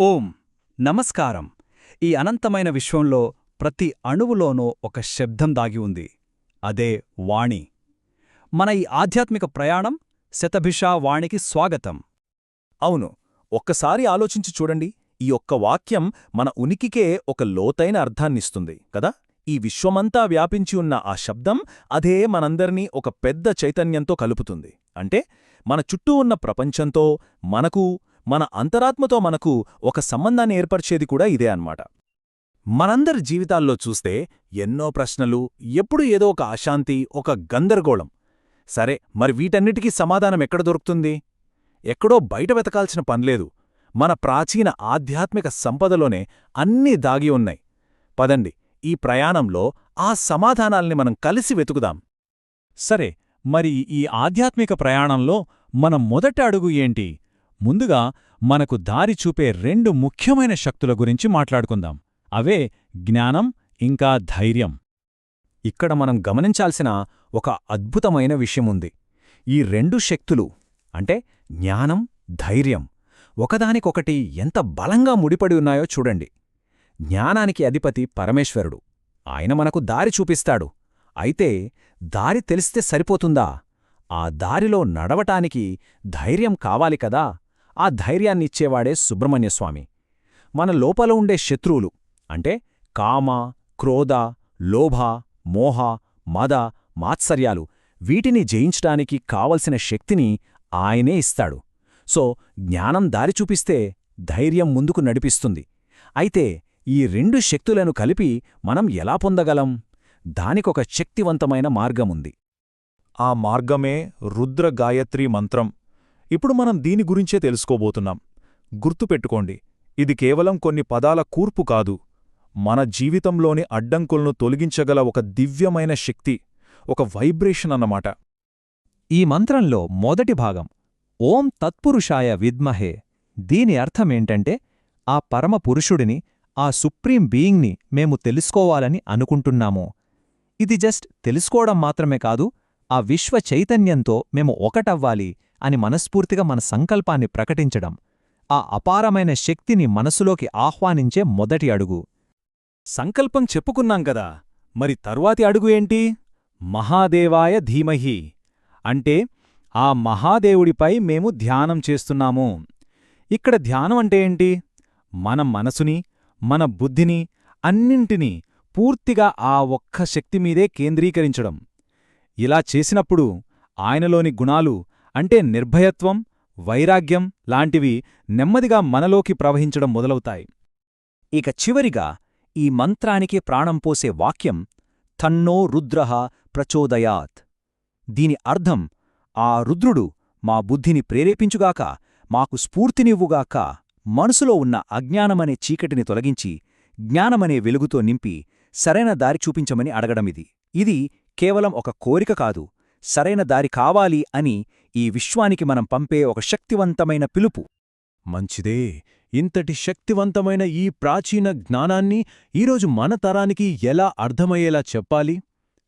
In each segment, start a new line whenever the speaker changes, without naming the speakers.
ఓం. నమస్కారం. ఈ అనంతమైన విశ్వంలో ప్రతి అణువులోనూ ఒక శబ్దం దాగి ఉంది. అదే వాణి. మన ఈ ఆధ్యాత్మిక ప్రయాణం శతభిషా వాణికి స్వాగతం.
అవును ఒక్కసారి ఆలోచించి చూడండి. ఈ ఒక్క వాక్యం మన ఉనికికే ఒక లోతైన అర్థాన్నిస్తుంది కదా? ఈ విశ్వమంతా వ్యాపించి ఉన్న ఆ శబ్దం అదే మనందర్నీ ఒక పెద్ద చైతన్యంతో కలుపుతుంది. అంటే మన చుట్టూ ఉన్న ప్రపంచంతో మనకు మన అంతరాత్మతో మనకు ఒక సంబంధాన్ని ఏర్పరిచేది కూడా ఇదే అన్నమాట. మనందరి జీవితాల్లో చూస్తే ఎన్నో ప్రశ్నలు ఎప్పుడు ఏదో ఒక అశాంతి ఒక గందరగోళం. సరే మరి వీటన్నిటికీ సమాధానం ఎక్కడ దొరుకుతుంది? ఎక్కడో బయట వెతకాల్సిన పనిలేదు. మన ప్రాచీన ఆధ్యాత్మిక సంపదలోనే అన్నీ దాగి ఉన్నాయి. పదండి ఈ ప్రయాణంలో ఆ సమాధానాల్ని మనం కలిసి వెతుకుదాం.
సరే మరి ఈ ఆధ్యాత్మిక ప్రయాణంలో మన మొదటి అడుగు ఏంటి? ముందుగా మనకు దారి చూపే రెండు ముఖ్యమైన శక్తుల గురించి మాట్లాడుకుందాం. అవే జ్ఞానం ఇంకా ధైర్యం.
ఇక్కడ మనం గమనించాల్సిన ఒక అద్భుతమైన విషయముంది ఈ రెండు శక్తులు అంటే జ్ఞానం ధైర్యం ఒకదానికొకటి ఎంత బలంగా ముడిపడి ఉన్నాయో చూడండి. జ్ఞానానికి అధిపతి పరమేశ్వరుడు. ఆయన మనకు దారి చూపిస్తాడు. అయితే దారి తెలిస్తే సరిపోతుందా? ఆ దారిలో నడవటానికి ధైర్యం కావాలి కదా? ఆ ధైర్యాన్నిచ్చేవాడే సుబ్రహ్మణ్యస్వామి మన లోపల ఉండే శత్రువులు అంటే కామ క్రోధ లోభ మోహ మద మాత్సర్యాలు వీటిని జయించటానికి కావలసిన శక్తిని ఆయనే ఇస్తాడు. సో జ్ఞానం దారి చూపిస్తే ధైర్యం ముందుకు నడిపిస్తుంది. అయితే ఈ రెండు శక్తులను కలిపి మనం ఎలా పొందగలం? దానికొక శక్తివంతమైన మార్గముంది.
ఆ మార్గమే రుద్ర గాయత్రీ మంత్రం. ఇప్పుడు మనం దీని గురించే తెలుసుకోబోతున్నాం. గుర్తుపెట్టుకోండి ఇది కేవలం కొన్ని పదాల కూర్పు కాదు. మన జీవితంలోని అడ్డంకులను తొలగించగల ఒక దివ్యమైన శక్తి ఒక వైబ్రేషన్ అన్నమాట.
ఈ మంత్రంలో మొదటి భాగం ఓం తత్పురుషాయ విద్మహే దీని అర్థమేంటంటే ఆ పరమ పురుషుడిని ఆ సుప్రీం బీయింగ్ని మేము తెలుసుకోవాలని అనుకుంటున్నాము. ఇది జస్ట్ తెలుసుకోవడం మాత్రమే కాదు ఆ విశ్వ చైతన్యంతో మేము ఒకటవ్వాలి అని మనస్ఫూర్తిగా మన సంకల్పాన్ని ప్రకటించడం ఆ అపారమైన శక్తిని మనసులోకి ఆహ్వానించే మొదటి అడుగు.
సంకల్పం చెప్పుకున్నాం కదా మరి తరువాతి అడుగు ఏంటి? మహాదేవాయ ధీమహి. అంటే ఆ మహాదేవుడిపై మేము ధ్యానం చేస్తున్నాము. ఇక్కడ ధ్యానం అంటే ఏంటి? మన మనసుని మన బుద్ధిని అన్నింటినీ పూర్తిగా ఆ ఒక్క శక్తిమీదే కేంద్రీకరించడం. ఇలా చేసినప్పుడు ఆయనలోని గుణాలు అంటే నిర్భయత్వం వైరాగ్యం లాంటివి నెమ్మదిగా మనలోకి ప్రవహించడం మొదలవుతాయి. ఇక చివరిగా ఈ మంత్రానికి ప్రాణం పోసే వాక్యం తన్నో రుద్రః ప్రచోదయాత్. దీని అర్థం ఆ రుద్రుడు మా బుద్ధిని ప్రేరేపించుగాక మాకు స్ఫూర్తినివ్వుగాక మనసులో ఉన్న అజ్ఞానమనే చీకటిని తొలగించి జ్ఞానమనే వెలుగుతో నింపి సరైన దారి చూపించమని అడగడమిది. ఇది కేవలం ఒక కోరిక కాదు సరైన దారి కావాలి అని ఈ విశ్వానికి మనం పంపే ఒక శక్తివంతమైన పిలుపు.
మంచిదే ఇంతటి శక్తివంతమైన ఈ ప్రాచీన జ్ఞానాన్ని ఈరోజు మన తరానికి ఎలా అర్థమయ్యేలా చెప్పాలి?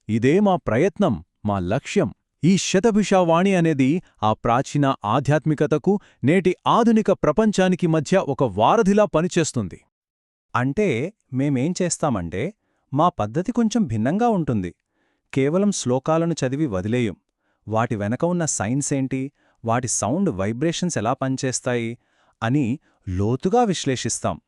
ఇదే మా ప్రయత్నం మా లక్ష్యం. ఈ శతభిషావాణి అనేది ఆ ప్రాచీన ఆధ్యాత్మికతకు నేటి ఆధునిక ప్రపంచానికి మధ్య ఒక వారధిలా పనిచేస్తుంది.
అంటే మేమేం చేస్తామంటే మా పద్ధతి కొంచెం భిన్నంగా ఉంటుంది. కేవలం శ్లోకాలను చదివి వదిలేయం. వాటి వెనక ఉన్న సైన్స్ ఏంటి? వాటి సౌండ్ వైబ్రేషన్స్ ఎలా పనిచేస్తాయి? అని లోతుగా విశ్లేషిస్తాం.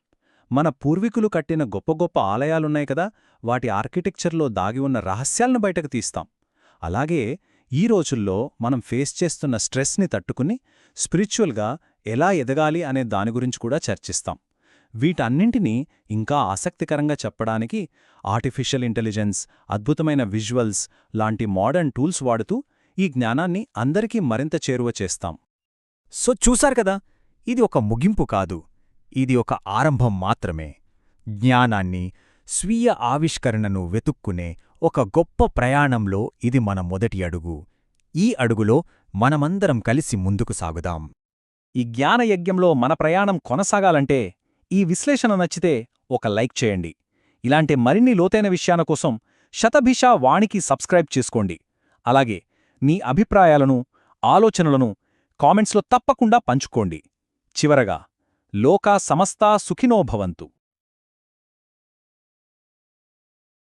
మన పూర్వీకులు కట్టిన గొప్ప గొప్ప ఆలయాలున్నాయి కదా వాటి ఆర్కిటెక్చర్లో దాగి ఉన్న రహస్యాలను బయటకు తీస్తాం. అలాగే ఈ రోజుల్లో మనం ఫేస్ చేస్తున్న స్ట్రెస్ని తట్టుకుని స్పిరిచువల్గా ఎలా ఎదగాలి అనే దాని గురించి కూడా చర్చిస్తాం. వీటన్నింటినీ ఇంకా ఆసక్తికరంగా చెప్పడానికి ఆర్టిఫిషియల్ ఇంటెలిజెన్స్ అద్భుతమైన విజువల్స్ లాంటి మోడర్న్ టూల్స్ వాడుతూ ఈ జ్ఞానాన్ని అందరికీ మరింత చేరువ చేస్తాం.
సో చూశారు కదా ఇది ఒక ముగింపు కాదు. ఇది ఒక ఆరంభం మాత్రమే. జ్ఞానాన్ని స్వీయ ఆవిష్కరణను వెతుక్కునే ఒక గొప్ప ప్రయాణంలో ఇది మన మొదటి అడుగు. ఈ అడుగులో మనమందరం కలిసి ముందుకు సాగుదాం.
ఈ జ్ఞానయజ్ఞంలో మన ప్రయాణం కొనసాగాలంటే ఈ విశ్లేషణ నచ్చితే ఒక లైక్ చేయండి. ఇలాంటి మరిన్ని లోతైన విషయాల కోసం శతభిషా వాణికి సబ్స్క్రైబ్ చేసుకోండి. అలాగే మీ అభిప్రాయాలను ఆలోచనలను కామెంట్స్లో తప్పకుండా పంచుకోండి. చివరగా లోకా సమస్తా సుఖినోభవంతు